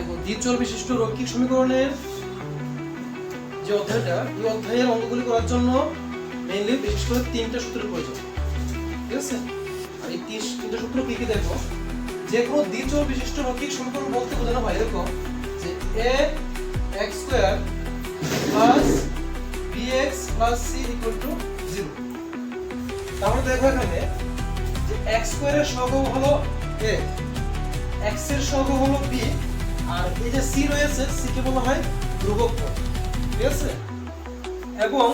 দেখো দ্বিচল বিশিষ্ট রৈখিক সমীকরণের যে অধ্যায়টা, এই অধ্যায়ের অঙ্কগুলি করার জন্য মেইনলি বিশেষ করে তিনটা সূত্রের প্রয়োজন, ঠিক আছে? আর এই তিনটা সূত্র কি কি দেখো? যে কোনো দ্বিচল বিশিষ্ট রৈখিক সমীকরণ বলতে বোঝানো হয় এরকম যে a x square plus b x plus c equal to zero তাহলে দেখো এখানে যে এক্স স্কোয়ারের সহগ হলো এ এক্সের সহগ হলো বি আর এই যে সি রয়েছে সি কে বলা হয় ধ্রুবক পদ। ঠিক আছে? এবং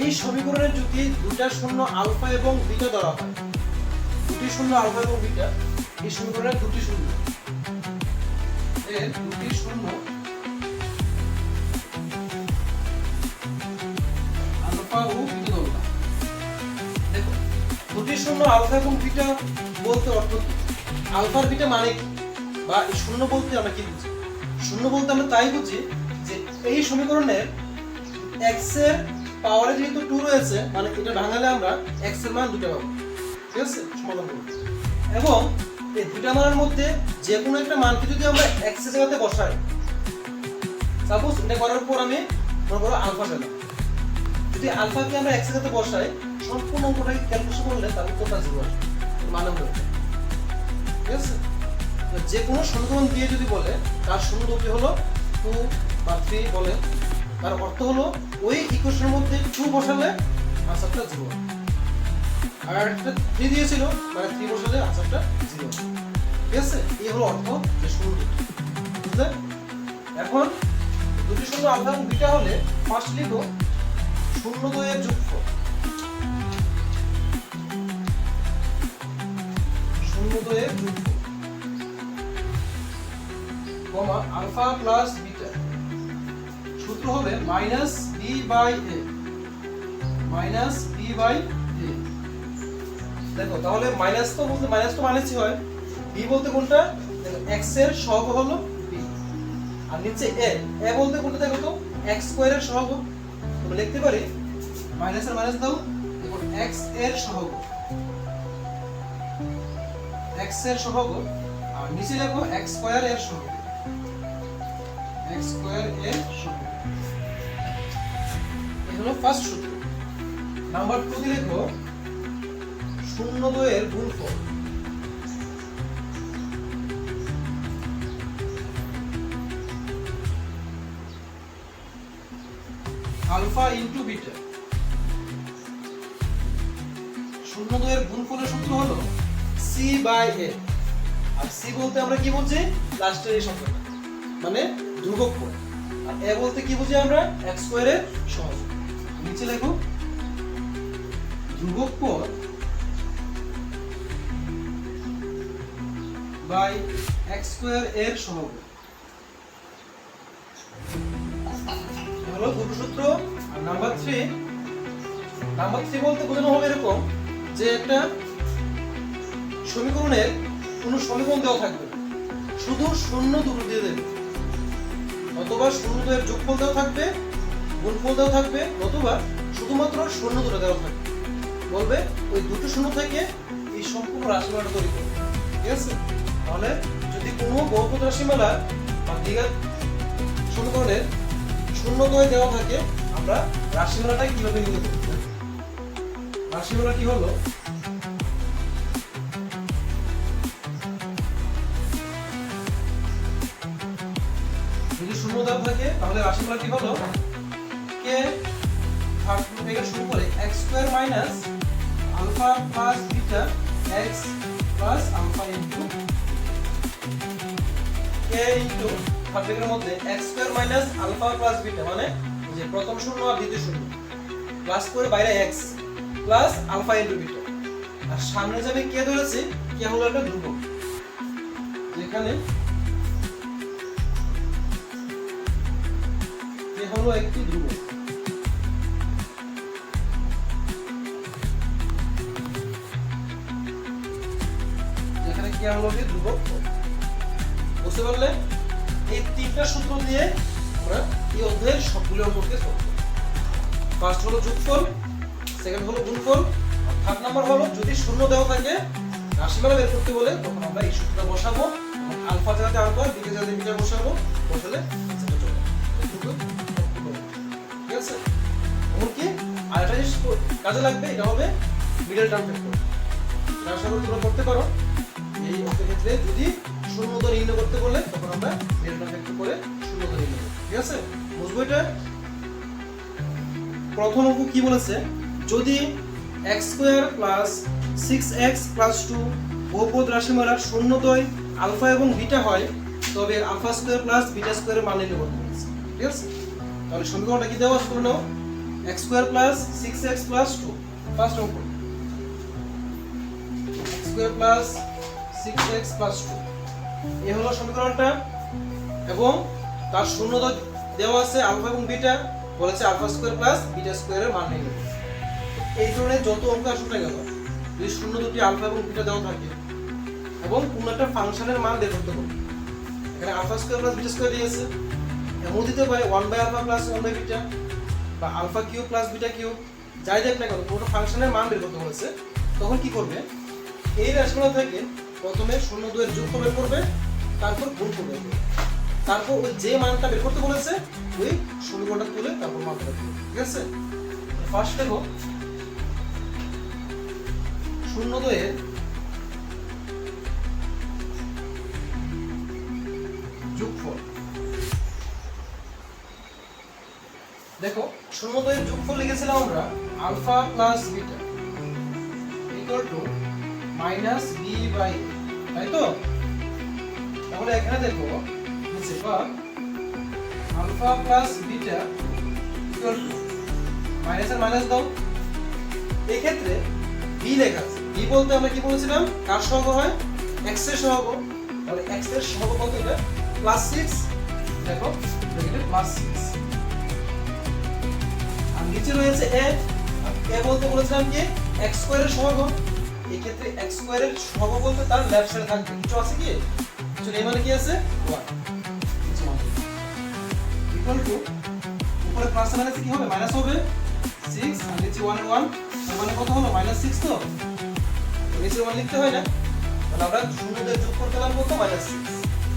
এই সমীকরণে যদি দুটা শূন্য আলফা এবং বিটা ধরা হয়, দুটি শূন্য আলফা এবং বিটা, এই সমীকরণের দুটি শূন্য। দুটি শূন্য আলফা ও বিটা দেখো, দুটি শূন্য আলফা এবং বিটা বলতে অর্থ আলফার বিটা মানে কি? বা এই শূন্য বলতে আমরা কি বুঝি? শূন্য বলতে আমরা তাই বুঝি যে এই সমীকরণের এক্সের পাওয়ারে যেহেতু টু রয়েছে মানে এটা ভাঙালে আমরা এক্সের মান দুটো পাবো। ঠিক আছে? সমাধান করব। এবং এই দুটা মানের মধ্যে যে কোনো একটা মানকে যদি আমরা এক্সের জায়গাতে বসাই সাপোজ এটা করার পর আমি মনে করো আলফা পেলাম। যদি আলফাকে আমরা এক্সের সাথে বসাই, সম্পূর্ণ অঙ্কটাকে ক্যালকুলেশন করলে তার উত্তরটা জিরো আসবে। মানে এটা। ঠিক আছে? যে কোনো সমীকরণ দিয়ে যদি বলে, তার দুটি হলো টু বা থ্রি বলে, তার অর্থ হলো ওই ইকুয়েশনের মধ্যে টু বসালে আনসারটা জিরো আর একটা থ্রি দিয়েছিল মানে থ্রি বসালে আনসারটা জিরো ঠিক আছে? এই হলো অর্থ যে শূন্য বুঝলে? এখন দুটি শূন্য আলফা এবং বিটা হলে ফার্স্ট লিখো শূন্য দুয়ের যোগফল। শূন্য দুয়ের যোগফল। কমা আলফা প্লাস বিটা। সূত্র হবে minus b by a minus b by a দেখো, তাহলে মাইনাস তো বলতে মাইনাস তো মাইনাসই হয়? বি বলতে কোনটা? এক্সের সহগ হলো বি আর নিচে এ এ বলতে কোনটা দেখো তো? এক্স স্কোয়ারের সহগ। আমরা লিখতে পারি? মাইনাস আর মাইনাস দাও দেখো এক্সের সহগ। এক্সের সহগ, আর নিচে লেখো এক্স স্কোয়ার এর সহগ। এক্স স্কোয়ার এর সহগ এই হলো ফার্স্ট সূত্র। নাম্বার টু দিয়ে লেখো শূন্য দুয়ের গুণফল। আলফা ইনটু বিটা শূন্য দুয়ের গুণফলের সূত্র হলো সি বাই এ আর সি বলতে আমরা কি বুঝি? লাস্টের এই সংখ্যাটা মানে ধ্রুবক পদ। আর এ বলতে কি বুঝি আমরা? এক্স স্কোয়ারের সহগ নিচে লেখো, ধ্রুবক পদ বাই এক্স স্কোয়ার এর সহগ। হলো দুটো সূত্র নাম্বার থ্রি নাম্বার থ্রি বলতে বোঝানো হবে এরকম যে একটা সমীকরণের কোনো সমীকরণ দেওয়া থাকবে শুধু শূন্য দুটো দিয়ে দেবে। অথবা শূন্য দুয়ের যোগফল দেওয়া থাকবে গুণফল দেওয়া থাকবে অথবা শুধুমাত্র শূন্য দুটো দেওয়া থাকবে। বলবে, ওই দুটো শূন্য থেকে এই সম্পূর্ণ রাশিমালাটা তৈরি করবে। ঠিক আছে? তাহলে যদি কোনো বহুপদ রাশিমালা বা দ্বিঘাত সমীকরণের শূন্য দয়ে দেওয়া থাকে, আমরা রাশিমালাটাই কীভাবে করব রাশিমালা কি হলো? তাহলে রাশিমালা কি হলো? কে থার্ড থেকে শুরু করে x square minus alpha plus beta x plus alpha into কে ইনটু থার্ড থেকে মধ্যে x square minus alpha plus beta মানে যে প্রথম শূন্য আর দ্বিতীয় শূন্য। প্লাস করে বাইরে x plus alpha into beta আর সামনে যাবে কে ধরেছে কে হলো একটা ধ্রুবক। যেখানে হলো একটি ধ্রুবক যেখানে কে হলো কি ধ্রুবক বুঝতে পারলে এই তিনটা সূত্র দিয়ে আমরা এই অধ্যায়ের সবগুলো অঙ্ককে করব। ফার্স্ট হলো যোগফল সেকেন্ড হলো গুণফল থার্ড নাম্বার হলো যদি শূন্য দেওয়া থাকে, রাশিমালা বের করতে বলে তখন আমরা এই সূত্রটা বসাবো আলফা জায়গাতে আলফা, বিটা জায়গাতে বিটা বসাবো, বসালে সেটা চলে আছে? এমনকি আর একটা জিনিস কাজে লাগবে, এটা হবে মিডল টার্ম ফ্যাক্টর এটা আশা তোমরা করতে পারো। এই ক্ষেত্রে যদি শূন্যতা নির্ণয় করতে বলে, তখন আমরা মিডল টার্ম ফ্যাক্টর করে শূন্যতা নির্ণয় ঠিক আছে? বুঝব এটা? প্রথম অঙ্ক কি বলেছে? যদি x square plus six x plus two বহুপদ রাশিমালার শূন্যতয় আলফা এবং বিটা হয়, তবে আলফা স্কোয়ার প্লাস বিটা স্কোয়ারের মান নির্ণয় করতে ঠিক আছে? তাহলে সমীকরণটা কি দেওয়া আছে? Now x square plus six x plus two first অঙ্ক square plus six x plus two এই হলো সমীকরণটা এবং তার শূন্যতা দেওয়া আছে আলফা এবং বিটা, বলেছে আলফা স্কোয়ার প্লাস বিটা স্কোয়ারের মান করতে। এই ধরনের যত অঙ্ক আসুক না কেন, যদি শূন্য দুটি আলফা এবং বিটা দেওয়া থাকে, এবং কোনো একটা ফাংশনের মান বের করতে পারবে এখানে alpha square plus beta square দিয়েছে। এমন দিতে পারে one by alpha plus one by beta বা alpha cube plus beta cube যাই দেখ না কেন, কোনো ফাংশনের মান বের করতে বলেছে, তখন কি করবে? এই রাশিগুলো থেকে প্রথমে শূন্য দুয়ের যোগ বের করবে, তারপর গুণ করবে। তারপর ওই যে মানটা বের করতে বলেছে, ওই সমীকরণটা তুলে তারপর মানটা করবে, ঠিক আছে? ফার্স্ট দেখো, শূন্য দুয়ের যোগফল দেখো শূন্য দুয়ের যোগফল লিখেছিলাম আমরা alpha plus beta equal to minus b by তাই তো? তাহলে এখানে দেখো নিচে alpha plus beta equal to minus R minus দাও। এই ক্ষেত্রে বি লেখা আছে। বি বলতে আমরা কি বলেছিলাম? কার সহগ হয়? এক্সের সহগ। তাহলে এক্সের সহগ কত এটা? প্লাস সিক্স দেখো প্লাস সিক্স নিচে রয়েছে এ এ বলতে বলেছিলাম কি? এক্স স্কোয়ারের সহগ এই ক্ষেত্রে এক্স স্কোয়ারের সহগ বলতে তার লেফট সাইডে থাকবে। কিছু আছে কি? কিছু নেই মানে কি আছে? ওয়ান ইকুয়াল টু উপরে প্লাস মাইনাস কি হবে? মাইনাস হবে সিক্স আর নিচে ওয়ান ওয়ান তার মানে কত হলো? মাইনাস সিক্স তো? নিচে ওয়ান লিখতে হয় না। তাহলে আমরা শূন্য দুয়ের যোগ করতে পারব কত মাইনাস সিক্স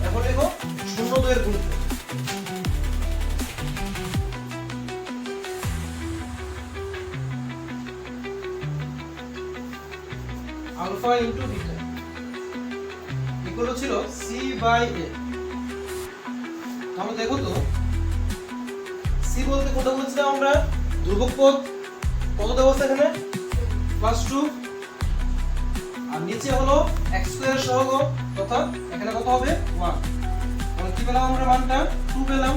এখন দেখো শূন্য দুয়ের গুণ আলফা ইনটু বিটা ইকুয়াল ছিল সি বাই এ তাহলে দেখো তো সি বলতে কোনটা বলছিলাম আমরা? ধ্রুবক পদ, কত দেওয়া আছে এখানে? প্লাস টু আর নিচে হলো এক্স স্কোয়ার সহগ, তথা এখানে কত হবে? ওয়ান তাহলে কি পেলাম আমরা মানটা? টু পেলাম।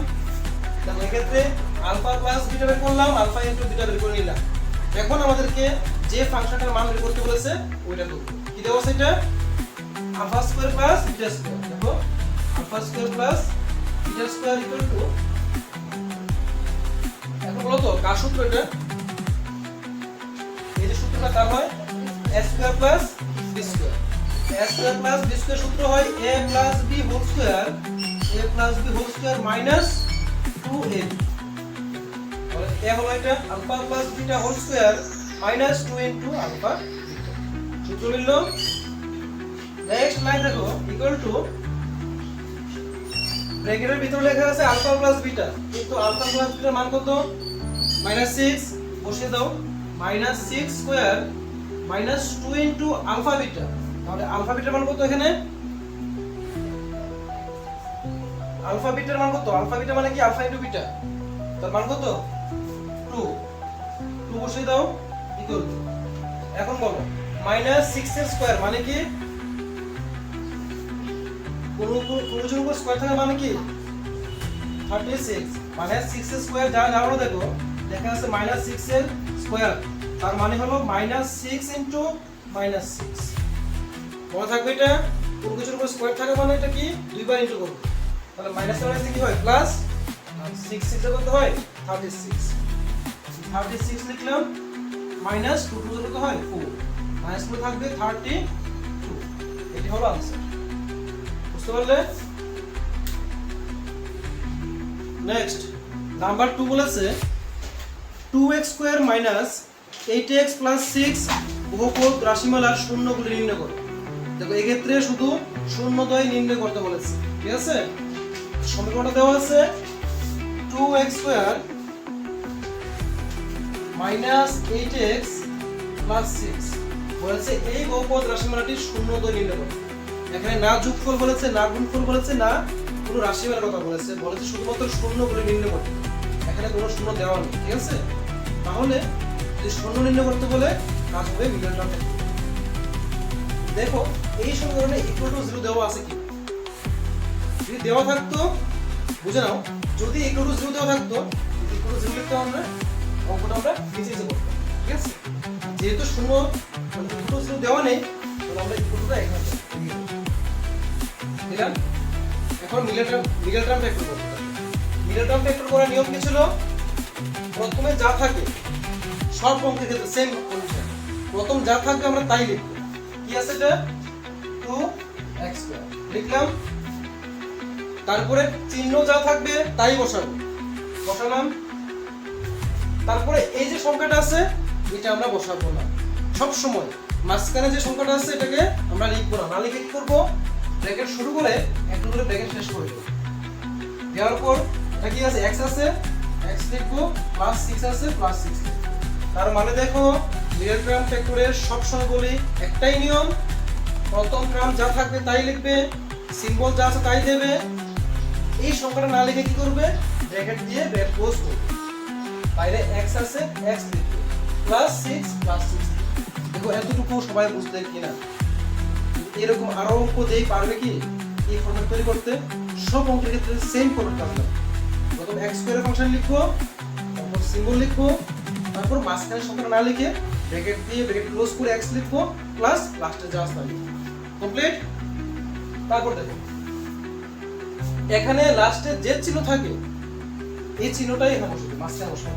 তাহলে এক্ষেত্রে আলফা প্লাস বিটা বের করলাম আলফা ইনটু বিটা বের করে নিলাম। এখন আমাদেরকে যে ফাংশনটার মান বের করতে বলেছে, ওইটা করব। কি দেওয়া আছে এটা? Alpha square plus beta square. দেখো, alpha square plus beta square equal to এখন বলো তো, কার সূত্র এটা? এই যে সূত্রটা কার হয়? a square plus b square. a square plus b square সূত্র হয় a plus b whole square a plus b whole square minus 2a a হলো এটা alpha plus beta whole square minus 2 into alpha সূত্র মিলল next line দেখো equal to ব্র্যাকেটের ভিতরে লেখা আছে আলফা প্লাস বিটা। কিন্তু আলফা প্লাস বিটার মান কত? মাইনাস সিক্স বসিয়ে দাও। Minus six square minus two into alpha beta. তাহলে আলফা বিটার মান কত এখানে? আলফা বিটার মান কত? আলফা বিটা মানে কি? Alpha into beta. তার মান কত? টু। টু বসিয়ে দাও ইকুয়াল এখন বলো মাইনাস সিক্স এর স্কোয়ার মানে কি? কোন কোন জন উপর স্কোয়ার থাকা মানে কি? থার্টি সিক্স মানে সিক্স এর স্কোয়ার যা জানো দেখো দেখা আছে মাইনাস সিক্স এর স্কোয়ার তার মানে হলো minus six into minus six মনে থাকবে এটা? কোন কিছুর উপর স্কোয়ার থাকা মানে এটা কি? দুইবার ইন্টু করব। তাহলে মাইনাস মাইনাস কি হয়? প্লাস সিক্স সিক্স কত হয় থার্টি সিক্স থার্টি সিক্স লিখলাম মাইনাস টু টু কত হয় ফোর মাইনাস ফোর থাকবে থার্টি টু এটি হলো আনসার বুঝতে পারলে? নেক্সট নাম্বার টু বলেছে two x square minus eight x plus six বহুপদ রাশিমালার শূন্যগুলি নির্ণয় করো। দেখো, এক্ষেত্রে শুধু শূন্য দয় নির্ণয় করতে বলেছে। ঠিক আছে? সমীকরণটা দেওয়া আছে two x square minus eight x plus six বলেছে এই বহুপদ রাশিমালাটির শূন্য দয় নির্ণয় এখানে না যোগফল বলেছে, না গুণফল বলেছে, না কোনো রাশিমালার কথা বলেছে। বলেছে শুধুমাত্র শূন্য করে নির্ণয় করতে। এখানে কোনো শূন্য দেওয়া নেই, ঠিক আছে? তাহলে যদি শূন্য নির্ণয় করতে বলে, কাজ হবে মিডল টার্ম দেখো, এই সমীকরণে ইকুয়াল টু জিরো দেওয়া আছে কি? যদি দেওয়া থাকতো, বুঝে নাও, যদি ইকুয়াল টু জিরো দেওয়া থাকতো ইকুয়াল টু জিরো লিখতে আমরা। অঙ্কটা আমরা নিচে নিচে করতাম ঠিক আছে? যেহেতু শূন্য ইকুয়াল টু জিরো দেওয়া নেই, তাহলে আমরা ইকুয়াল টুটা এখানে দিলাম এখন মিডল টার্ম ভেক্টর করতে মিডল ভেক্টর করার নিয়ম কি ছিল? প্রথমে যা থাকে, সব অঙ্কের ক্ষেত্রে সেম কন্ডিশন প্রথম যা থাকবে আমরা তাই লিখব। কি আছে এটা? 2x স্কয়ার লিখলাম। তারপরে চিহ্ন যা থাকবে তাই বসাবো। বসালাম। তারপরে এই যে সংখ্যাটা আছে, এটা আমরা বসাবো না। সব সময় মাঝখানে যে সংখ্যাটা আছে, এটাকে আমরা লিখব না। না লিখে কি করব? ব্র্যাকেট শুরু করে একটু করে ব্র্যাকেট শেষ করে দেবো। দেওয়ার পর এটা কি আছে? x আছে, x লিখব প্লাস 6 আছে প্লাস 6 লিখব। তার মানে দেখো মিডল টার্ম ফ্যাক্টরের সব সময় বলি, একটাই নিয়ম, প্রথম টার্ম যা থাকবে তাই লিখবে সিম্বল যা আছে তাই দেবে। এই সংখ্যাটা না লিখে কি করবে? ব্র্যাকেট দিয়ে ব্র্যাকেট ক্লোজ করবে। বাইরে x আছে, x লিখবে। প্লাস 6 প্লাস 6 দেখো এতটুকু সবাই বুঝতে কিনা? এরকম আরও অঙ্ক দেই, পারবে কি? এই ফর্মেট তৈরি করতে সব অঙ্কের ক্ষেত্রে সেম ফর্মেট কাজ লাগবে প্রথম x স্কয়ার ফাংশন লিখব, তারপর সিম্বল লিখব, তারপর মাঝখানে সংখ্যা না লিখে ব্র্যাকেট দিয়ে ব্র্যাকেট ক্লোজ করে x লিখব প্লাস লাস্টে যা লিখব। কমপ্লিট তারপর দেখো। এখানে লাস্টে যে চিহ্ন থাকে এই চিহ্নটাই এখানে বসবে মাঝখানে বসবে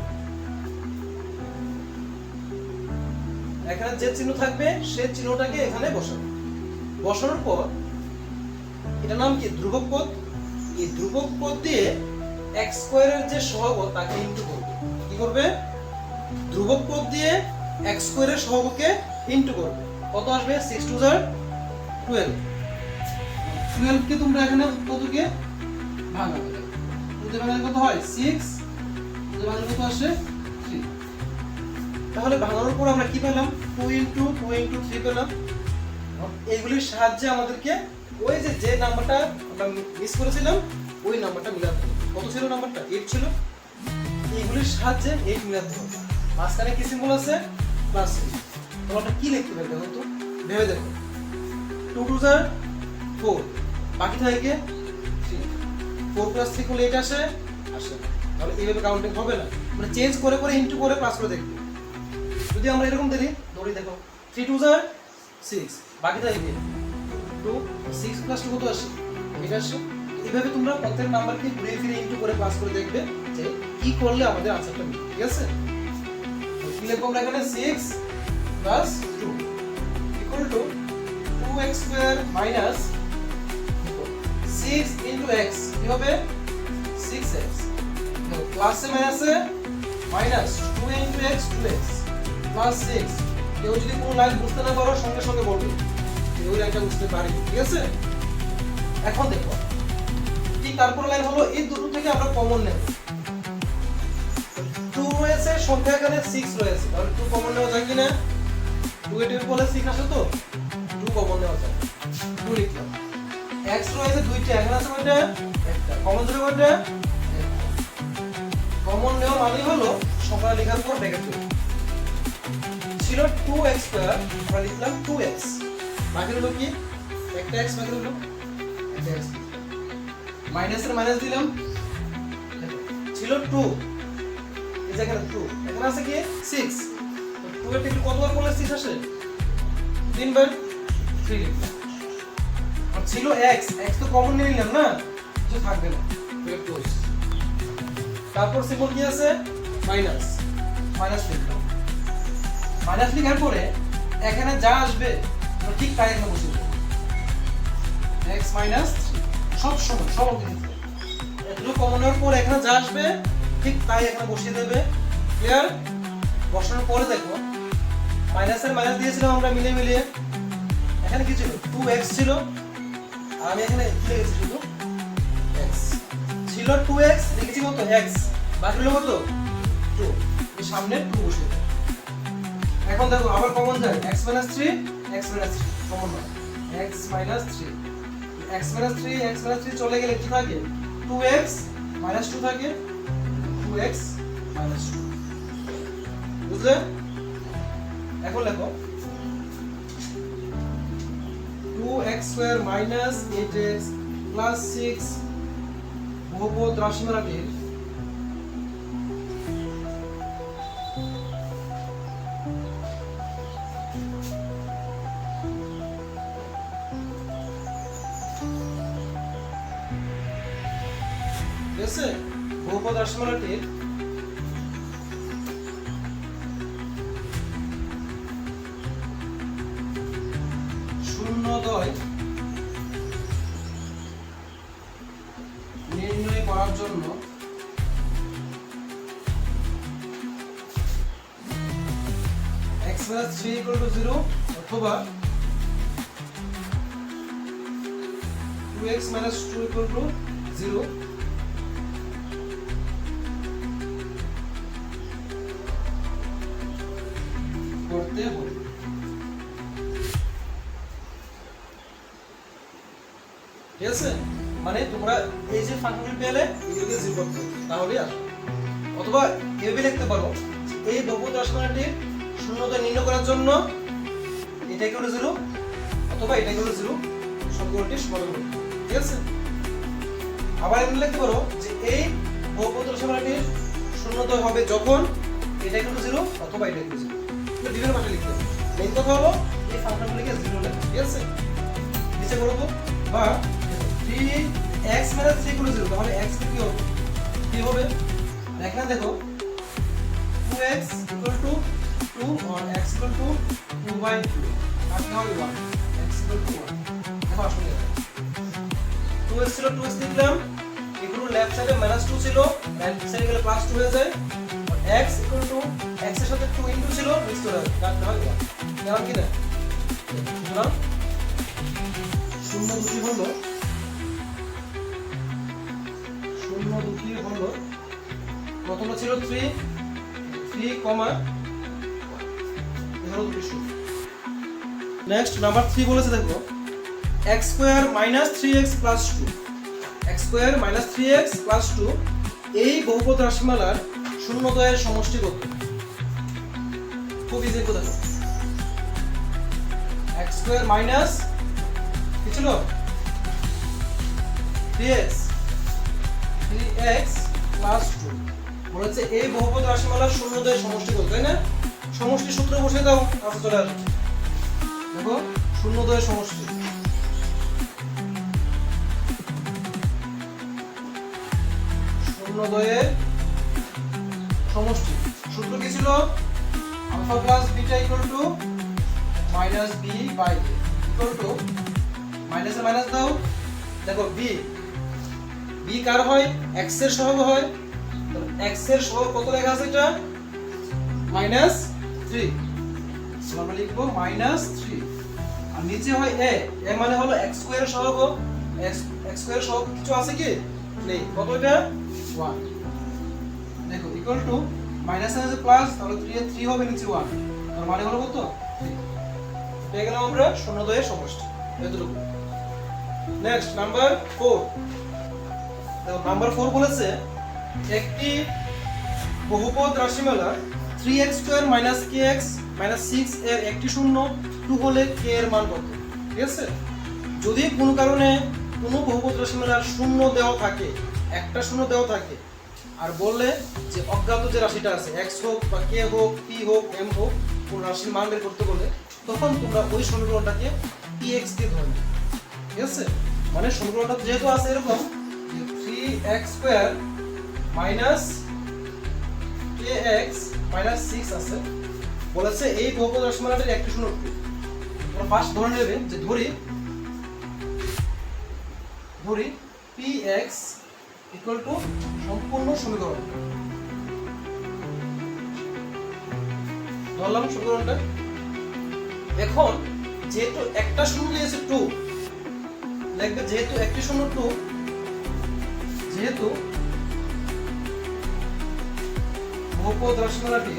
এখানে যে চিহ্ন থাকবে, সে চিহ্নটাকে এখানে বসাবে। বসানোর পর, এটা নাম কি? ধ্রুবক পদ? এই ধ্রুবক পদ দিয়ে x স্কয়ারের যে সহগ তাকে ইনটু করবে। কি করবে? ধ্রুবক পদ দিয়ে x স্কয়ারের সহগকে ইনটু করবে। কত আসবে? সিক্স টু জার 12 12 কে তোমরা এখানে কতকে? ভাঙাবে দুটো ভাঙালে কত হয়? 6 দুটো ভাঙালে কত আসে? 3 তাহলে ভাঙানোর পর আমরা কি পেলাম? 2 ইনটু 2 ইনটু 3 পেলাম। এইগুলির সাহায্যে আমাদেরকে ওই যে যে নাম্বারটা আমরা মিস করেছিলাম, ওই নাম্বারটা মিলাতে কত ছিল নাম্বারটা 8 ছিল। এইগুলির সাহায্যে 8 মিলাতে হবে। মাঝখানে কি সিম্বল আছে? প্লাস তোমরা কি লিখতে পারবে দেখো তো? ভেবে দেখো। 2 টু জার 4 বাকি থাকে 3 4 প্লাস 3 করলে 8 আসে আসে তাহলে এইভাবে কাউন্টিং হবে না। মানে চেঞ্জ করে করে ইনটু করে প্লাস করে দেখবে। যদি আমরা এরকম দেখি, ধরি দেখো 3 টু জার 6 বাকি থাকবে টু সিক্স প্লাস টু কত আসে? এটা আসে। এইভাবে তোমরা প্রত্যেক নাম্বারকে ঘুরে ফিরে ইনটু করে পাস করে দেখবে যে কি করলে আমাদের আনসারটা মিলবে, ঠিক আছে? কি লিখব আমরা এখানে? Six plus two equal to two x square minus six into x কি হবে? সিক্স এক্স প্লাসে মাইনাসে minus two into x two plus six কেউ যদি কোনো লাইন বুঝতে না পারো, সঙ্গে সঙ্গে বলবে। ওই লাইনটা বুঝতে পারি ঠিক আছে? এখন দেখো ঠিক তারপর লাইন হলো? এই দুটো থেকে আমরা কমন নেব। টু রয়েছে, সংখ্যা এখানে সিক্স রয়েছে। তাহলে টু কমন নেওয়া যায় কিনা? টু এর বলে সিক্স আসে তো? টু কমন নেওয়া যায়। টু লিখলাম। এক্স রয়েছে দুইটা, এখানে আছে ওইটা একটা। কমন মানে হলো সংখ্যা লেখার পর ছিল টু এক্স লিখলাম টু এক্স বাকি হলো কি? একটা এক্স বাকি মাইনাসের মাইনাস দিলাম। ছিল টু এখানে টু এখানে কি? সিক্স টু এর কতবার করলে সিক্স আসে? তিনবার। থ্রি লিখলাম ছিল এক্স এক্স তো কমন নিয়ে নিলাম না? কিছু থাকবে না। তারপর সিম্বল কি আছে? মাইনাস মাইনাস লিখলাম। মাইনাস লেখার পরে এখানে যা আসবে ঠিক তাই এখানে বসিয়ে দেবো এক্স মাইনাস সব সময় সব ক্ষেত্রে এগুলো কমন হওয়ার পর এখানে যা আসবে ঠিক তাই এখানে বসিয়ে দেবে। ক্লিয়ার বসানোর পরে দেখো মাইনাসের মাইনাস দিয়েছিলাম আমরা মিলে মিলিয়ে। এখানে কি ছিল? টু এক্স ছিল। আর আমি এখানে কি লিখেছি শুধু? এক্স ছিল টু এক্স লিখেছি কত? এক্স বাকি হলো কত? এই সামনে টু বসে দেয়। এখন দেখো, আবার কমন যায়। X minus three x three common হয়। X minus three x minus three three চলে গেলে কি থাকে? টু এক্স মাইনাস টু থাকে। টু এক্স মাইনাস টু বুঝলে? এখন লেখো two x square minus eight x plus six বহুপদ রাশিমালাটির ঠিক আছে বহুপদ রাশিমালাটির অথবা 2x minus 2 equal to 0 করতে হবে। ঠিক আছে? মানে তোমরা এই যে ফাংশনটি পেলে এগুলোকে জিরো করতে তাহলে আসবে অথবা এভাবে লিখতে পারো এই বহুপদ রাশিমালাটির শূন্যতা নির্ণয় করার জন্য এটা ইকুয়াল টু জিরো অথবা এটা ইকুয়াল টু জিরো সমীকরণটি সমাধান করতে হবে। ঠিক আছে? আবার এমনি লিখতে পারো যে এই বহুপদ রাশিমালাটির শূন্যতা হবে যখন এটা ইকুয়াল জিরো অথবা এটা ইকুয়াল জিরো এটা বিভিন্ন ভাষায় লিখতে হবে। মেইন কথা হলো এই ফাংশনগুলিকে জিরো লেখা, ঠিক আছে? নিচে করো তো। বা থ্রি এক্স মাইনাস থ্রি করে জিরো তাহলে এক্স কি হবে? কি হবে? এখানে দেখো two x equal to two R x equal to two by two আর কি হবে one x equal to one দেখো আসলে টু এক্স ছিল সাইডে গেলে প্লাস হয়ে যায় ইকুয়াল টু এক্সের সাথে টু ইন্টু ছিল মিক্স করে কাটতে হয় ওয়ান কেমন কি না সুতরাং শূন্য দুটি হলো শূন্য প্রথমটা ছিল থ্রি থ্রি কমা এখানে দুটি শূন্য নেক্সট নাম্বার থ্রি বলেছে দেখো x square minus three x plus two x square minus three x plus two এই বহুপদ রাশিমালার শূন্যদয়ের সমষ্টি কত খুব ইজি দেখো দেখো এক্স স্কোয়ার মাইনাস কি ছিল? Three x three x plus two বলেছে এই বহুপদ রাশিমালার শূন্যদয়ের সমষ্টি কত তাই না? সমষ্টি সূত্র বসে দাও আসবে দেখো শূন্যদয়ের সমষ্টি। সমষ্টি। সূত্র কি ছিল? Alpha plus beta equal to minus b by equal to মাইনাসে দাও। দেখো, বি। বি কার হয়? এক্সের সহগ হয়। এক্সের সহগ কত লেখা আছে এটা? Minus three. আমরা লিখব মাইনাস থ্রি। নিচে হয় এ এ মানে হলো এক্স স্কোয়ার সহগ এক্স স্কোয়ার সহগ কিছু আছে কি? নেই। কত এটা? ওয়ান দেখো ইকুয়াল টু মাইনাস আছে প্লাস তাহলে থ্রি এর থ্রি হবে নিচে ওয়ান তার মানে হলো কত? পেয়ে গেলাম আমরা শূন্য দয়ের সমষ্টি। এতটুকু। নেক্সট নাম্বার ফোর দেখো নাম্বার ফোর বলেছে, একটি বহুপদ রাশিমালা three x square minus k x minus six এর একটি শূন্য টু হলে কে এর মান কত? ঠিক আছে? যদি কোনো কারণে কোনো বহুপদ রাশিমালার শূন্য দেওয়া থাকে, একটা শূন্য দেওয়া থাকে, আর বললে যে অজ্ঞাত যে রাশিটা আছে এক্স হোক বা কে হোক পি হোক এম হোক, কোন রাশির মান বের করতে বলে, তখন তোমরা ওই সমীকরণটাকে পি এক্স দিয়ে ধরে ঠিক আছে? মানে সমীকরণটা যেহেতু আছে এরকম three x square minus k x minus six আছে বলেছে এই বহুপদ রাশিমালাটির একটি শূন্য তোমরা ফার্স্ট ধরে নেবে যে ধরি ধরি পি এক্স ইকুয়াল টু সম্পূর্ণ সমীকরণ। ধরলাম সমীকরণটা। এখন যেহেতু একটা শূন্য দিয়েছে টু লিখবে যেহেতু একটি শূন্য টু যেহেতু বহুপদ রাশিমালাটি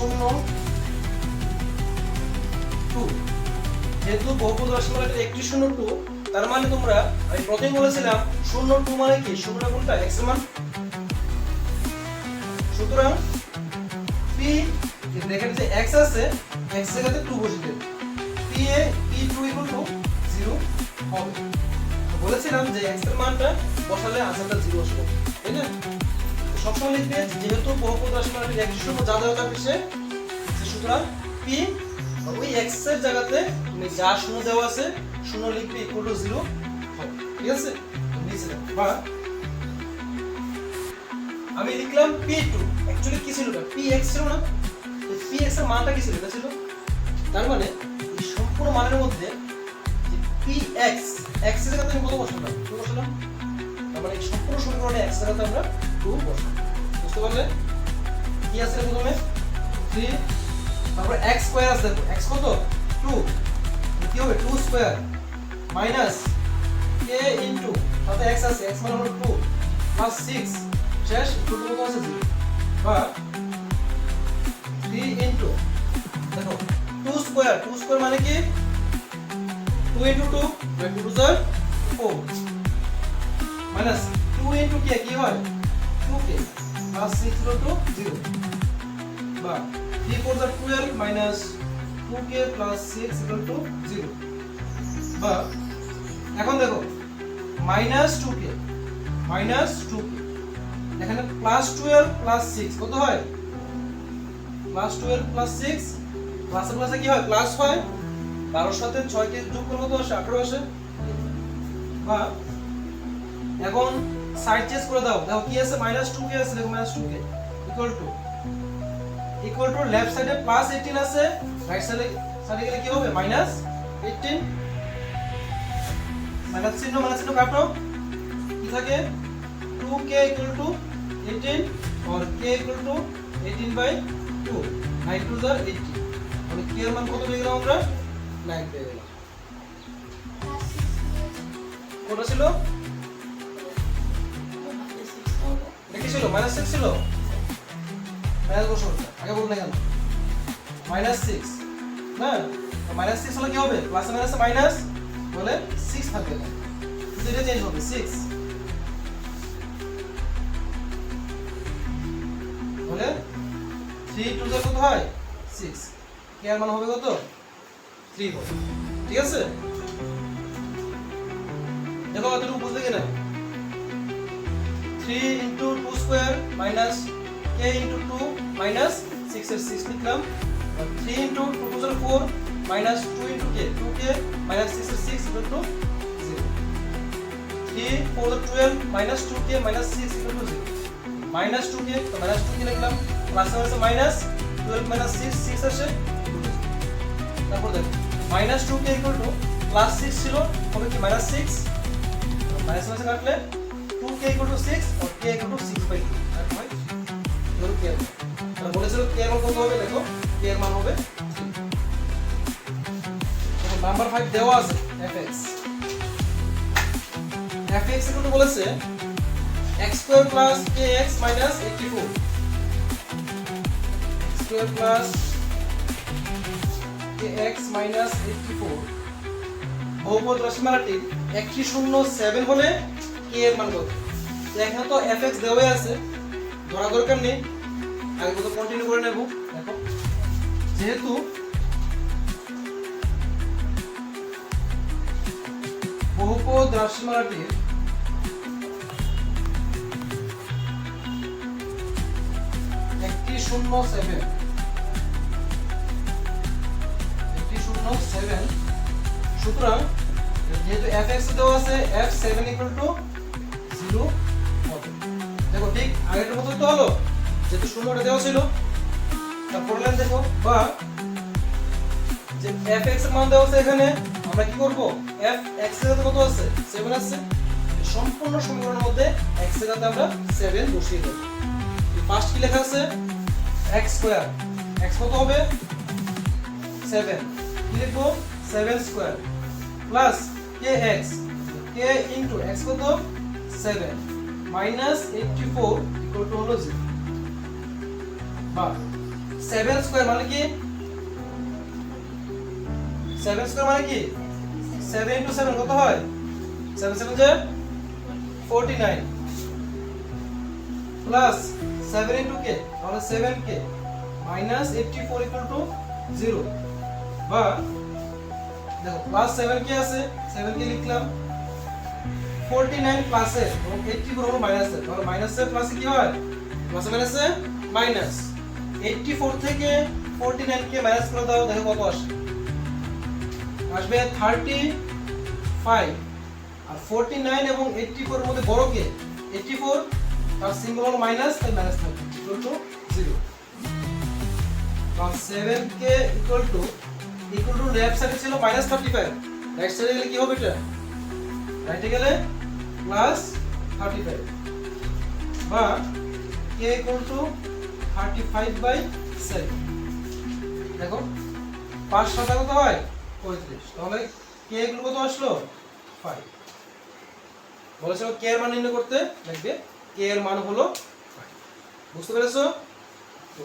শূন্য। টু। যেহেতু বহুপদ রাশিমালাটি একটি শূন্য টু, তার মানে তোমরা, আমি প্রথমে বলেছিলাম, শূন্য টু মানে কি? শূন্য কোনটা? এক্সের মান। সুতরাং পি দেখেন যে এক্স আছে এক্সের কাছে টু বসিয়ে দেবে p A p two equal to zero হবে। বলেছিলাম যে এক্সের মানটা বসালে আনসারটা জিরো আসবে। তাই না? সবসময় লিখবে যেহেতু বহুপদ রাশিমালাটির একটি শূন্য যা দেওয়া থাকবে সে সুতরাং পি ওই এক্সের জায়গাতে তুমি যা শূন্য দেওয়া আছে শূন্য লিখবে ইকুয়াল টু জিরো ঠিক আছে? বা আমি লিখলাম পি টু অ্যাকচুয়ালি কি ছিল এটা? পি এক্স ছিল না? পি এক্সের মানটা কি ছিল? এটা ছিল তার মানে এই সম্পূর্ণ মানের মধ্যে পি এক্স এক্সের জায়গাতে আমি কত বসালাম? টু বসালাম? তার মানে সম্পূর্ণ সমীকরণে এক্স জায়গাতে আমরা টু বসালাম বুঝতে পারলে? কি আছে প্রথমে? থ্রি, তারপরে এক্স স্কোয়ার আছে। এক্স কত? টু কি হবে? Two square minus k into সাথে এক্স আছে। এক্স মানে হলো টু প্লাস সিক্স শেষ? টু টু কত আছে? বা থ্রি ইন্টু দেখো টু স্কোয়ার টু স্কোয়ার মানে কি? Two into two two two sir four minus two into k কি হয়? Two k plus six into two zero বা three four sir twelve minus two k plus six equal to zero বা এখন দেখো minus two k minus two k এখানে plus twelve plus six কত হয়? Plus twelve plus six প্লাসে প্লাসে কি হয়? প্লাস হয়। বারোর সাথে ছয়কে যোগ করলে কত আসে? আঠারো আসে। বা এখন সাইড চেঞ্জ করে দাও। দেখো কি আছে? মাইনাস টু কে আছে? দেখো minus two k. Equal to equal to left সাইডে প্লাস এইটিন আছে। রাইট সাইডে সাইডে গেলে কি হবে? মাইনাস এইটিন মাইনাস চিহ্ন মাইনাস চিহ্ন কাটো। কি থাকে? Two k equal to eighteen और k equal to eighteen by two nine two jar eighteen তাহলে k এর মান কত পেয়ে গেলাম আমরা? নাইন পেয়ে গেলাম। কত ছিল? ছিল মাইনাস সিক্স ছিল? মাইনাস বসো, আগে বললে কেন মাইনাস সিক্স না মাইনাস সিক্স হলে কি হবে? প্লাস মাইনাস মাইনাস বলে সিক্স থাকবে না এটা চেঞ্জ হবে সিক্স বলে থ্রি টু কত হয় সিক্স কে এর মান হবে কত? থ্রি হবে। ঠিক আছে? দেখো এতটুকু বুঝতে কিনা? Three into two square minus k into two minus six এর সিক্স লিখলাম three into two jar four minus two into k two k minus six এর six equal to zero three four twelve minus two k minus six equal to zero minus two k তো minus two k লিখলাম plus আছে minus twelve minus six six আসে তারপর দেখো minus two k equal to plus six ছিল হবে কি minus six minus minus কাটলে k equal to six R k equal to six by two আর হয় কে তাহলে বলেছিল কে এর কত হবে? দেখো কে এর মান হবে নাম্বার দেওয়া আছে টু বলেছে x square plus kx minus 84 x minus 84 বহুপদ একটি শূন্য সেভেন হলে k এর মান কত? তো এখানে তো fx দেওয়াই আছে। ধরা দরকার নেই। আগে কত কন্টিনিউ করে নেব। দেখো। যেহেতু বহুপদ রাশিমালাটির একটি শূন্য সেভেন একটি শূন্য সেভেন সুতরাং যেহেতু এফ এক্স দেওয়া আছে f seven equal to zero দেখো, ঠিক আগের মতো তো হলো। যেহেতু শূন্যটা দেওয়া ছিল তারপর লাইন দেখো। বা যে এফ এক্সের মান দেওয়া আছে এখানে, আমরা কি করব? এফ এক্সের কত আছে? সেভেন আছে। সম্পূর্ণ সমীকরণের মধ্যে এক্সের সাথে আমরা সেভেন বসিয়ে দেবো। ফার্স্ট কি লেখা আছে? এক্স স্কোয়ার এক্স কত হবে? সেভেন কি লিখব? Seven square plus k x k into x কত? Seven minus eighty four equal to হলো জিরো বা সেভেন স্কোয়ার মানে কি? সেভেন স্কোয়ার মানে কি? সেভেন ইন্টু সেভেন কত হয়? সেভেন সেভেন যে? Forty nine plus seven into k তাহলে seven k minus eighty four equal to zero বা দেখো প্লাস সেভেন কে আছে? সেভেন কে লিখলাম। ফোরটি নাইন প্লাসে এবং এইটটি ফোর হলো মাইনাসে তাহলে মাইনাসে প্লাসে কি হয়? প্লাসে মাইনাসে মাইনাস এইটটি ফোর থেকে ফোরটি নাইন কে মাইনাস করে দাও, দেখো কত আসে। আসবে থার্টি ফাইভ আর ফোরটি নাইন এবং এইটটি ফোর মধ্যে বড় কে? এইটটি ফোর তার সিম্বল হলো মাইনাস তাই মাইনাস থাকবে। Equal to zero seven k equal to equal to left সাইডে ছিল মাইনাস থার্টি ফাইভ রাইট সাইডে গেলে কি হবে এটা? রাইটে গেলে প্লাস থার্টি ফাইভ বা k equal to thirty five by seven দেখো, পাঁচ সাথে কত হয়? পঁয়ত্রিশ। তাহলে কে এগুলো কত আসলো? ফাইভ বলেছিল কে এর মান নির্ণয় করতে। দেখবে কে এর মান হলো 5 বুঝতে পেরেছ?